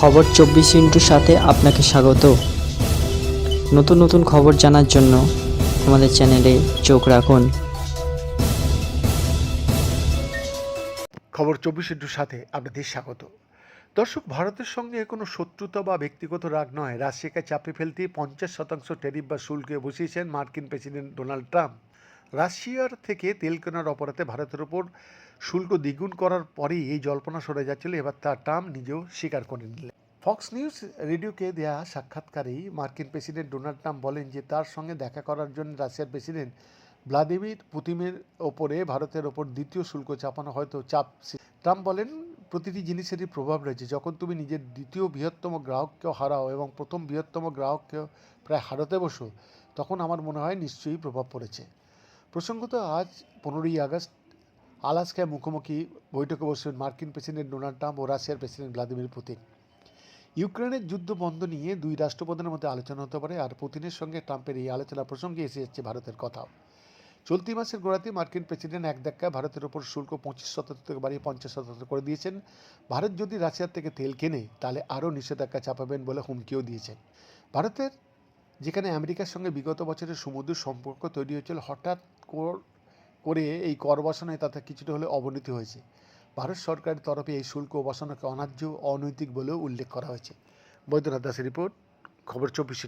খবর চব্বিশ ইন্টুর সাথে আপনাকে স্বাগত। নতুন নতুন খবর জানার জন্য আমাদের চ্যানেলে চোখ রাখুন। খবর চব্বিশ ইন্টুর সাথে আপনাদের স্বাগত। দর্শক, ভারতের সঙ্গে কোনো শত্রুতা বা ব্যক্তিগত রাগ নয়। রাশিয়াকে চাপে ফেলতে পঞ্চাশ শতাংশ ট্যারিফ বা শুল্কে বসিয়েছেন মার্কিন প্রেসিডেন্ট ডোনাল্ড ট্রাম্প। রাশিয়ার থেকে তেল কেনার অপরাধে ভারতের ওপর শুল্ক দ্বিগুণ করার পরেই এই জল্পনা সরে যাচ্ছিল। এবার তা ট্রাম্প নিজেও স্বীকার করে নিলেন। ফক্স নিউজ রেডিওকে দেয়া সাক্ষাৎকারেই মার্কিন প্রেসিডেন্ট ডোনাল্ড ট্রাম্প বলেন যে তার সঙ্গে দেখা করার জন্য রাশিয়ার প্রেসিডেন্ট ভ্লাদিমির পুতিনের ওপরে ভারতের ওপর দ্বিতীয় শুল্ক চাপানো হয়তো চাপ ট্রাম্প বলেন, প্রতিটি জিনিসেরই প্রভাব রয়েছে। যখন তুমি নিজের দ্বিতীয় বৃহত্তম গ্রাহককেও হারাও এবং প্রথম বৃহত্তম গ্রাহককেও প্রায় হারাতে বসো, তখন আমার মনে হয় নিশ্চয়ই প্রভাব পড়েছে। প্রসঙ্গত, আজ পনেরোই আগস্ট আলাস্কায় মুখোমুখি বৈঠকে বসবেন মার্কিন প্রেসিডেন্ট ডোনাল্ড ট্রাম্প ও রাশিয়ার প্রেসিডেন্ট ভ্লাদিমির পুতিন। ইউক্রেনের যুদ্ধ বন্ধ নিয়ে দুই রাষ্ট্রপ্রধানের মধ্যে আলোচনা হতে পারে আর পুতিনের সঙ্গে ট্রাম্পের এই আলোচনা প্রসঙ্গে এসে যাচ্ছে ভারতের কথাও। চলতি মাসের গোড়াতে মার্কিন প্রেসিডেন্ট এক ধাক্কায় ভারতের ওপর শুল্ক পঁচিশ শতাংশ থেকে বাড়িয়ে পঞ্চাশ শতাংশ করে দিয়েছেন। ভারত যদি রাশিয়ার থেকে তেল কেনে, তাহলে আরও নিষেধাজ্ঞা চাপাবেন বলে হুমকিও দিয়েছেন। ভারতের, যেখানে আমেরিকার সঙ্গে বিগত বছরের সমুদ্র সম্পর্ক তৈরি হয়েছিল, হঠাৎ কর- এই কর বসানোয় তাতে কিছুটা হলে অবনতি হয়েছে। ভারত সরকারের তরফে এই শুল্ক বসানোকে অন্যায্য অনৈতিক বলেও উল্লেখ করা হয়েছে। বৈদ্যনাথ দাসের রিপোর্ট, খবর চব্বিশে